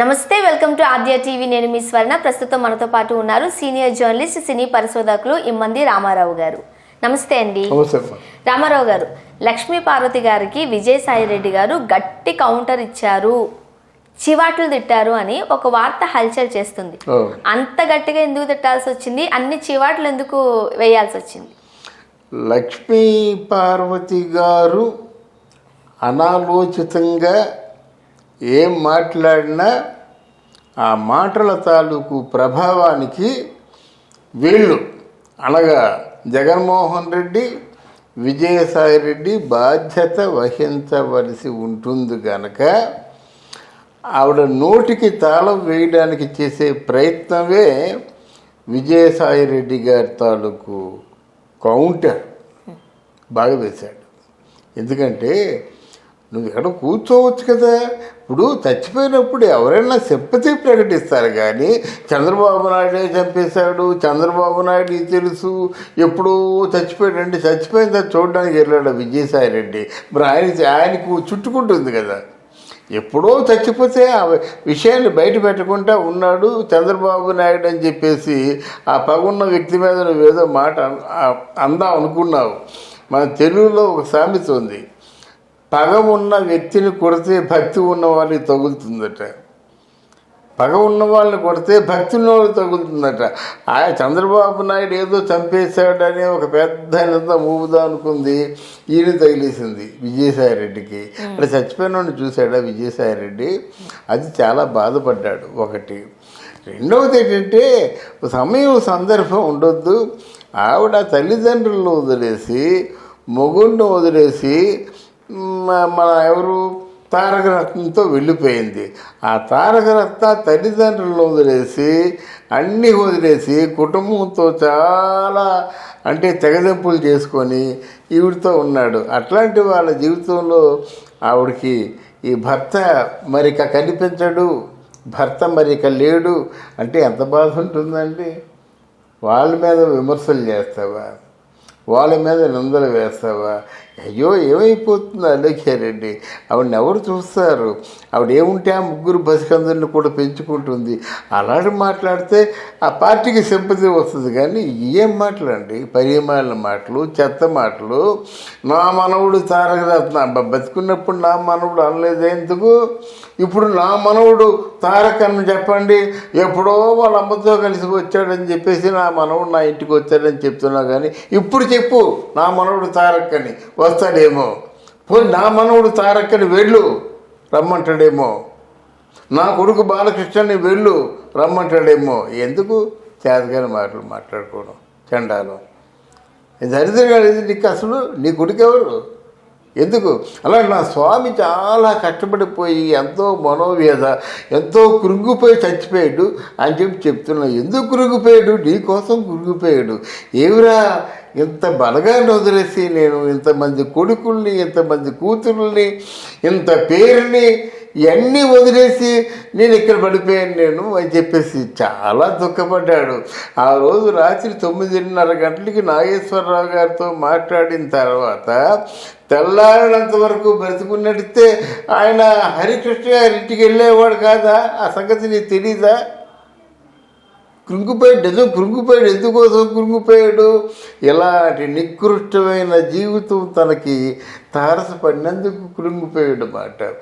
నమస్తే welcome to Aadya TV. నేను మీ స్వర్ణ. ప్రస్తుతం మనతో పాటు ఉన్నారు సీనియర్ జర్నలిస్ట్ సినీ పరిశోధకులు ఇమ్మంది రామారావు గారు. నమస్తే అండి. రామారావు గారు లక్ష్మీ పార్వతి గారికి విజయసాయి రెడ్డి గారు గట్టి కౌంటర్ ఇచ్చారు. చివాట్లు తిట్టారు అని ఒక వార్త హల్చల్ చేస్తుంది. అంత గట్టిగా ఎందుకు తిట్టాల్సి వచ్చింది? అన్ని చివాట్లు ఎందుకు వేయాల్సి వచ్చింది? లక్ష్మీ పార్వతి గారు అనాలోచితంగా ఏం మాట్లాడినా ఆ మాటల తాలూకు ప్రభావానికి వీళ్ళు అనగా జగన్మోహన్ రెడ్డి విజయసాయి రెడ్డి బాధ్యత వహించవలసి ఉంటుంది కనుక ఆవిడ నోటికి తాళం వేయడానికి చేసే ప్రయత్నమే విజయసాయి రెడ్డి గారి తాలూకు కౌంటర్ బాగా వేశాడు. ఎందుకంటే నువ్వు ఇక్కడ కూర్చోవచ్చు కదా. ఇప్పుడు చచ్చిపోయినప్పుడు ఎవరైనా సింపతి ప్రకటిస్తారు కానీ చంద్రబాబు నాయుడే చంపేశాడు చంద్రబాబు నాయుడు తెలుసు. ఎప్పుడూ చచ్చిపోయాడండి చచ్చిపోయిన తర్వాత చూడడానికి వెళ్ళాడు విజయసాయి రెడ్డి. మరి ఆయన ఆయనకు చుట్టుకుంటుంది కదా. ఎప్పుడో చచ్చిపోతే ఆ విషయాన్ని బయట పెట్టకుండా ఉన్నాడు చంద్రబాబు నాయుడు అని చెప్పేసి ఆ పగున్న వ్యక్తి మీద నువ్వేదో మాట అందాం అనుకున్నావు. మన తెలుగులో ఒక సామెత ఉంది. పగ ఉన్న వ్యక్తిని కొడితే భక్తి ఉన్న వాళ్ళకి తగులుతుందట. పగ ఉన్న వాళ్ళని కొడితే భక్తి ఉన్న వాళ్ళకి తగులుతుందట. ఆయన చంద్రబాబు నాయుడు ఏదో చంపేశాడని ఒక పెద్ద నింద మూపుదా అనుకుంది. ఈయన తగిలేసింది విజయసాయి రెడ్డికి అంటే చచ్చిపోయిన చూశాడా విజయసాయి రెడ్డి అది చాలా బాధపడ్డాడు ఒకటి. రెండవది ఏంటంటే సమయం సందర్భం ఉండొద్దు. ఆవిడ తల్లిదండ్రులను వదిలేసి మొగుడిని వదిలేసి మన ఎవరు? తారకరత్నంతో వెళ్ళిపోయింది. ఆ తారకరత్న తల్లిదండ్రులను వదిలేసి అన్నీ వదిలేసి కుటుంబంతో చాలా అంటే తెగదెంపులు చేసుకొని ఈవిడితో ఉన్నాడు. అట్లాంటి వాళ్ళ జీవితంలో ఆవిడకి ఈ భర్త మరిక కనిపించడు. భర్త మరిక లేడు. అంటే ఎంత బాధ ఉంటుందండి? వాళ్ళ మీద విమర్శలు చేస్తావా? వాళ్ళ మీద నిందలు వేస్తావా? అయ్యో ఏమైపోతుంది అలేఖ్యారెడ్డి ఆవిడని ఎవరు చూస్తారు? ఆవిడ ఏముంటే ఆ ముగ్గురు బసికందుల్ని కూడా పెంచుకుంటుంది. అలాంటి మాట్లాడితే ఆ పార్టీకి సింపతి వస్తుంది. కానీ ఏం మాటలండి? పరిమాణ మాటలు చెత్త మాటలు. నా మనవుడు తారకరత్న. బతుకున్నప్పుడు నా మనవుడు అనలేదు ఎందుకు? ఇప్పుడు నా మనవుడు తారక్ అని చెప్పండి. ఎప్పుడో వాళ్ళ అమ్మతో కలిసి వచ్చాడని చెప్పేసి నా మనవుడు నా ఇంటికి వచ్చాడని చెప్తున్నా కానీ ఇప్పుడు చెప్పు నా మనవుడు తారక్ అని. వస్తాడేమో. పోయి నా మనవుడు తారక్కని వెళ్ళు రమ్మంటాడేమో. నా కొడుకు బాలకృష్ణని వెళ్ళు రమ్మంటాడేమో. ఎందుకు? చేతగాని మాటలు మాట్లాడుకోవడం చండాలు. దరిద్రంగా నీకు అసలు? నీ కొడుకు ఎవరు? ఎందుకు? అలా నా స్వామి చాలా కష్టపడిపోయి ఎంతో మనోవేద ఎంతో కృంగిపోయి చచ్చిపోయాడు అని చెప్పి చెప్తున్నా. ఎందుకు కృంగిపోయాడు? నీ కోసం కృంగిపోయాడు. ఏమిరా? ఇంత బలగా వదిలేసి నేను ఇంతమంది కొడుకుల్ని ఇంతమంది కూతుర్ని ఇంత పేరుని ఇవన్నీ వదిలేసి నేను ఇక్కడ పడిపోయాను నేను అని చెప్పేసి చాలా దుఃఖపడ్డాడు. ఆ రోజు రాత్రి తొమ్మిదిన్నర గంటలకి నాగేశ్వరరావు గారితో మాట్లాడిన తర్వాత తెల్లారినంత వరకు బ్రతుకున్నట్టే ఆయన హరికృష్ణ గారి ఇంటికి వెళ్ళేవాడు కాదా? ఆ సంగతి నీకు తెలీదా? కృంగిపోయాడు నిజం కృంగిపోయాడు ఎందుకోసం కృంగిపోయాడు? ఇలాంటి నికృష్టమైన జీవితం తనకి తారసపడినందుకు కృంగిపోయాడు మాట.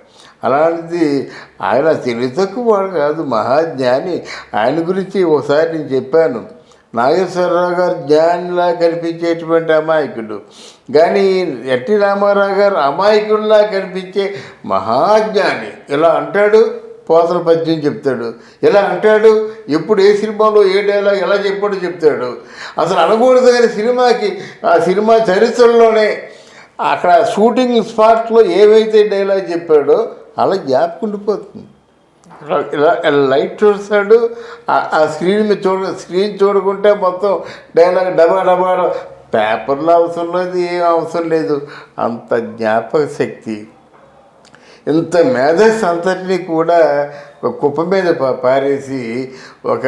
అలాంటిది ఆయన తెలివి తక్కువ వాడు కాదు మహాజ్ఞాని. ఆయన గురించి ఒకసారి నేను చెప్పాను. నాగేశ్వరరావు గారు జ్ఞానిలా కనిపించేటువంటి అమాయకుడు కానీ ఎట్టి రామారావు గారు అమాయకుడిలా కనిపించే మహాజ్ఞాని. ఇలా అంటాడు పోతల పద్యం చెప్తాడు. ఎలా అంటాడు ఎప్పుడు ఏ సినిమాలో ఏ డైలాగ్ ఎలా చెప్పాడో చెప్తాడు. అసలు అనకూడదు కానీ సినిమాకి ఆ సినిమా చరిత్రలోనే అక్కడ షూటింగ్ స్పాట్లో ఏవైతే డైలాగ్ చెప్పాడో అలా జ్ఞాపకం ఉండిపోతుంది. ఇలా లైట్ చూస్తాడు ఆ- స్క్రీన్ మీద చూడ స్క్రీన్ చూడకుంటే మొత్తం డైలాగ్ డబా డబా పేపర్లో అవసరం లేదు ఏం అవసరం లేదు. అంత జ్ఞాపక శక్తి. ఇంత మేధస్సు అంతటినీ కూడా ఒక కుప్ప మీద పారేసి ఒక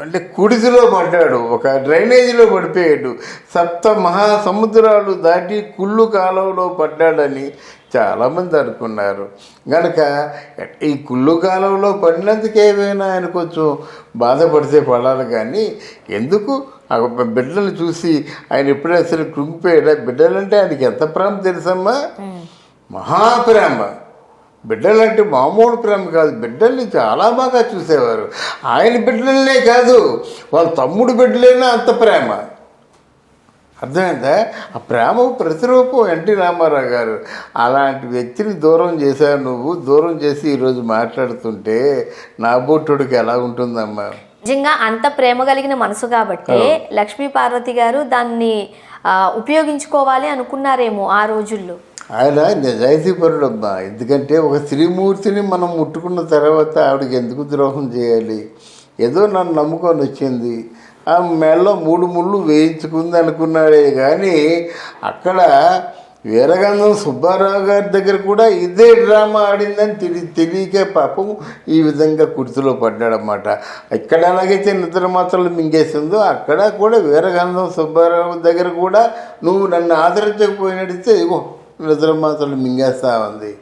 అంటే కుడిసిలో పడ్డాడు ఒక డ్రైనేజీలో పడిపోయాడు. సప్త మహాసముద్రాలు దాటి కుళ్ళు కాలంలో పడ్డాడని చాలామంది అనుకున్నారు. గనక ఈ కుళ్ళు కాలంలో పడినందుకు ఏమైనా ఆయన కొంచెం బాధపడితే పడాలి కానీ ఎందుకు? ఆ బిడ్డలు చూసి ఆయన ఎప్పుడైనా సరే కృంగిపోయాడా? బిడ్డలంటే ఆయనకి ఎంత ప్రేమ తెలుసమ్మా? మహాప్రేమ. బిడ్డలంటే మామూలు ప్రేమ కాదు. బిడ్డల్ని చాలా బాగా చూసేవారు. ఆయన బిడ్డలనే కాదు. వాళ్ళ తమ్ముడు బిడ్డలైనా అంత ప్రేమ. అర్థమైందా? ఆ ప్రేమ ప్రతిరూపం ఎన్టీ రామారావు గారు. అలాంటి వ్యక్తిని దూరం చేశావు నువ్వు. దూరం చేసి ఈరోజు మాట్లాడుతుంటే నా బొట్టుడికి ఎలా ఉంటుందమ్మా? నిజంగా అంత ప్రేమ కలిగిన మనసు కాబట్టి లక్ష్మీ పార్వతి గారు దాన్ని ఉపయోగించుకోవాలి అనుకున్నారేమో ఆ రోజుల్లో. ఆయన నిజాయితీపరుడు అమ్మా ఎందుకంటే ఒక స్త్రీమూర్తిని మనం ముట్టుకున్న తర్వాత ఆవిడకి ఎందుకు ద్రోహం చేయాలి? ఏదో నన్ను నమ్ముకొని వచ్చింది. ఆ మెడలో మూడు ముళ్ళు వేయించుకుంది అనుకున్నాడే కానీ అక్కడ వీరగంధం సుబ్బారావు గారి దగ్గర కూడా ఇదే డ్రామా ఆడిందని తెలి తెలియకే పాపం ఈ విధంగా కుర్తిలో పడ్డాడనమాట ఇక్కడ ఎలాగైతే నిద్ర మాత్రలు మింగేసిందో అక్కడ కూడా వీరగంధం సుబ్బారావు దగ్గర కూడా నువ్వు నన్ను ఆదరించకపోయినడితే ఇగో నిద్ర మాత్రలు మింగేస్తా ఉంది.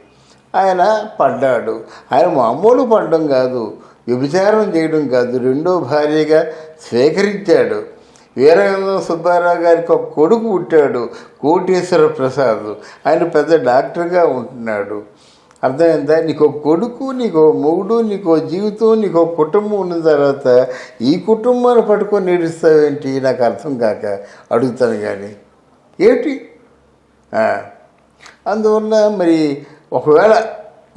ఆయన పడ్డాడు. ఆయన మామూలు పడ్డం కాదు. వ్యభిచారం చేయడం కాదు రెండో భార్యగా స్వీకరించాడు. వీరగంధం సుబ్బారావు గారికి ఒక కొడుకు పుట్టాడు కోటేశ్వర ప్రసాద్. ఆయన పెద్ద డాక్టర్గా ఉంటున్నాడు. అర్థమైందా? నీకు ఒక కొడుకు నీకు ఒక మొగుడు నీకు జీవితం నీకు కుటుంబం ఉన్న తర్వాత ఈ కుటుంబాన్ని పట్టుకొని నేడుస్తావేంటి నాకు అర్థం కాక అడుగుతాను కానీ ఏంటి అందువల్ల మరి ఒకవేళ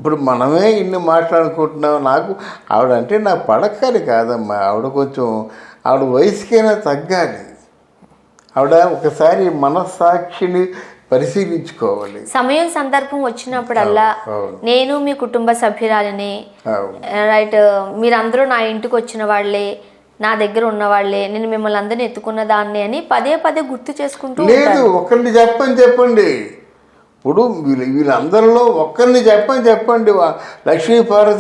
ఇప్పుడు మనమే ఇన్ని మాట్లాడుకుంటున్నాం. నాకు ఆవిడ అంటే నా పడక్కని కాదమ్మా. ఆవిడ కొంచెం ఆవిడ వయసుకైనా తగ్గాలి. ఆవిడ ఒకసారి మనస్సాక్షిని పరిశీలించుకోవాలి. సమయం సందర్భం వచ్చినప్పుడల్లా. నేను మీ కుటుంబ సభ్యురాలిని రైట్ మీరందరూ నా ఇంటికి వచ్చిన వాళ్ళే నా దగ్గర ఉన్న వాళ్ళే నేను మిమ్మల్ని అందరిని ఎత్తుకున్న దాన్ని అని పదే పదే గుర్తు చేసుకుంటూ లేదు ఉంటారు ఒక్కరిని చెప్పని చెప్పండి. ఇప్పుడు వీళ్ళు వీళ్ళందరిలో ఒక్కరిని చెప్పని చెప్పండి. వా-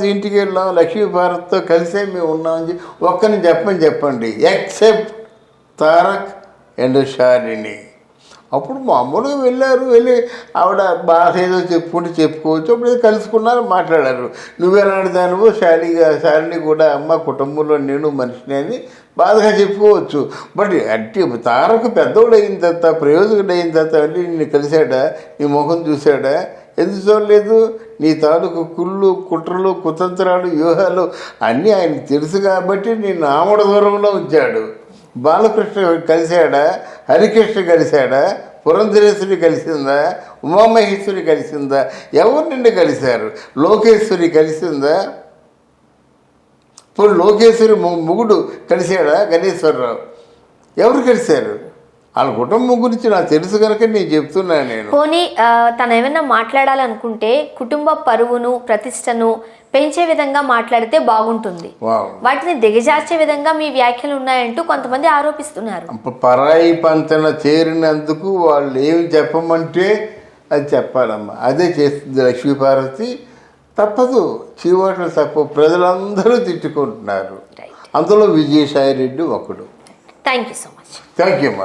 ఇంటికి వెళ్ళాం లక్ష్మీభారత్తో కలిసే మేము ఉన్నామని చెప్పి ఒక్కరిని చెప్పని చెప్పండి. ఎక్సెప్ట్ తారక్ అండ్ షారిణి అప్పుడు మామూలుగా వెళ్ళారు వెళ్ళి ఆవిడ బాధ ఏదో చెప్పుకుంటూ చెప్పుకోవచ్చు అప్పుడు ఏదో కలుసుకున్నారు మాట్లాడారు. నువ్వెలాంటి దానివో శాలిగా శాలిని కూడా అమ్మ కుటుంబంలో నేను మనిషిని అని బాధగా చెప్పుకోవచ్చు. బట్ అంటే తారకు పెద్దోడు అయిన తర్వాత ప్రయోజకుడు అయిన తర్వాత వెళ్ళి నిన్ను కలిశాడా? నీ ముఖం చూశాడా? ఎందుకు చూడలేదు? నీ తాలూకు కుళ్ళు కుట్రలు కుతంత్రాలు వ్యూహాలు అన్నీ ఆయనకు తెలుసు కాబట్టి నేను ఆమడ దూరంలో ఉంచాడు. బాలకృష్ణ కలిశాడా? హరికృష్ణ కలిశాడా? పురంధరేశ్వరి కలిసిందా? ఉమామహేశ్వరి కలిసిందా? ఎవరు నిన్ను కలిశారు? లోకేశ్వరి కలిసిందా? ఇప్పుడు లోకేశ్వరి ము- ముగుడు కలిశాడా? గణేశ్వరరావు. ఎవరు కలిశారు? వాళ్ళ కుటుంబం గురించి నాకు తెలుసు కనుక నేను చెప్తున్నాను నేను. పోనీ తను ఏమైనా మాట్లాడాలనుకుంటే కుటుంబ పరువును ప్రతిష్టను పెంచే విధంగా మాట్లాడితే బాగుంటుంది. వాటిని దిగజార్చే విధంగా మీ వ్యాఖ్యలు ఉన్నాయంటూ కొంతమంది ఆరోపిస్తున్నారు. పరాయి పంతన చేరినందుకు వాళ్ళు ఏమి చెప్పమంటే అది చెప్పాలమ్మా. అదే చేస్తుంది లక్ష్మీపార్వతి తప్పదు చీవాట్లు తప్ప ప్రజలందరూ తిట్టుకుంటున్నారు. అందులో విజయసాయి రెడ్డి ఒకడు. Thank you so much thank you